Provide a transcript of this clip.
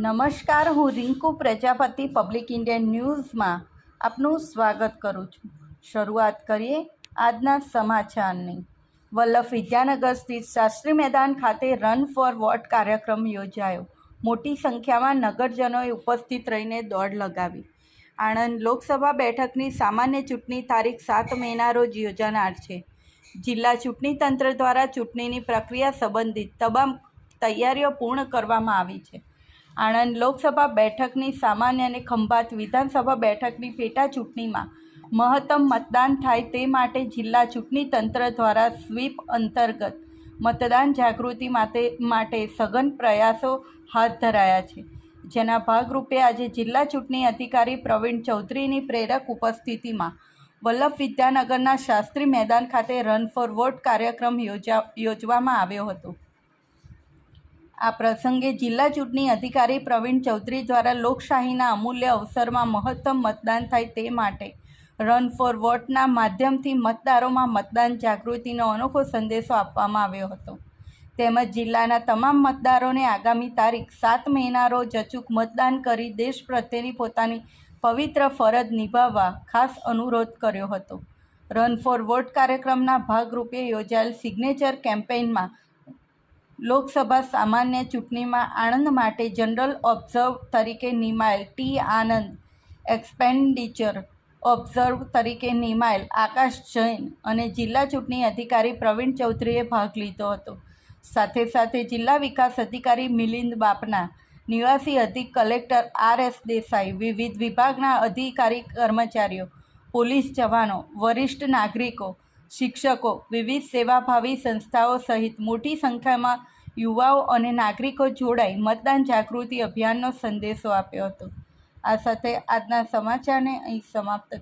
નમસ્કાર, હું Rinku Prajapati public Indian ન્યૂઝમાં આપનું સ્વાગત કરું છું. શરૂઆત કરીએ આજના સમાચારની. વલ્લભ વિદ્યાનગર સ્થિત શાસ્ત્રી મેદાન ખાતે રન ફોર વોટ કાર્યક્રમ યોજાયો. મોટી સંખ્યામાં નગરજનોએ ઉપસ્થિત રહીને દોડ લગાવી. આણંદ લોકસભા બેઠકની સામાન્ય ચૂંટણી તારીખ સાત મેના રોજ યોજાનાર છે. જિલ્લા ચૂંટણી તંત્ર દ્વારા ચૂંટણીની પ્રક્રિયા સંબંધિત તમામ તૈયારીઓ પૂર્ણ કરવામાં આવી છે. આણંદ લોકસભા બેઠકની સામાન્ય અને ખંભાત વિધાનસભા બેઠકની પેટા ચૂંટણીમાં મહત્તમ મતદાન થાય તે માટે જિલ્લા ચૂંટણી તંત્ર દ્વારા સ્વીપ અંતર્ગત મતદાન જાગૃતિ માટે માટે સઘન પ્રયાસો હાથ ધરાયા છે. જેના ભાગરૂપે આજે જિલ્લા ચૂંટણી અધિકારી પ્રવીણ ચૌધરીની પ્રેરક ઉપસ્થિતિમાં વલ્લભ વિદ્યાનગરના શાસ્ત્રી મેદાન ખાતે રન ફોર વોટ કાર્યક્રમ યોજા યોજવામાં આવ્યો હતો. આ પ્રસંગે જિલ્લા ચૂંટણી અધિકારી પ્રવીણ ચૌધરી દ્વારા લોકશાહીના અમૂલ્ય અવસરમાં મહત્તમ મતદાન થાય તે માટે રન ફોર વોટના માધ્યમથી મતદારોમાં મતદાન જાગૃતિનો અનોખો સંદેશો આપવામાં આવ્યો હતો. તેમજ જિલ્લાના તમામ મતદારોને આગામી તારીખ સાત મેના રોજ અચૂક મતદાન કરી દેશ પ્રત્યેની પોતાની પવિત્ર ફરજ નિભાવવા ખાસ અનુરોધ કર્યો હતો. રન ફોર વોટ કાર્યક્રમના ભાગરૂપે યોજાયેલ સિગ્નેચર કેમ્પેઇનમાં લોકસભા સામાન્ય ચૂંટણીમાં આણંદ માટે જનરલ ઓબ્ઝર્વ તરીકે નિમાયેલ ટી. આનંદ, એક્સપેન્ડિચર ઓબ્ઝર્વ તરીકે નિમાયેલ આકાશ જૈન અને જિલ્લા ચૂંટણી અધિકારી પ્રવીણ ચૌધરીએ ભાગ લીધો હતો. સાથે સાથે જિલ્લા વિકાસ અધિકારી મિલિંદ બાપના નિવાસી અધિક કલેક્ટર આર. એસ. દેસાઈ, વિવિધ વિભાગના અધિકારી કર્મચારીઓ, પોલીસ જવાનો, વરિષ્ઠ નાગરિકો શિક્ષકો, વિવિધ સેવાભાવી સંસ્થાઓ સહિત મોટી સંખ્યામાં યુવાઓ અને નાગરિકો જોડાઈ મતદાન જાગૃતિ અભિયાનનો સંદેશો આપ્યો હતો. આ સાથે આજના સમાચારને અહીં સમાપ્ત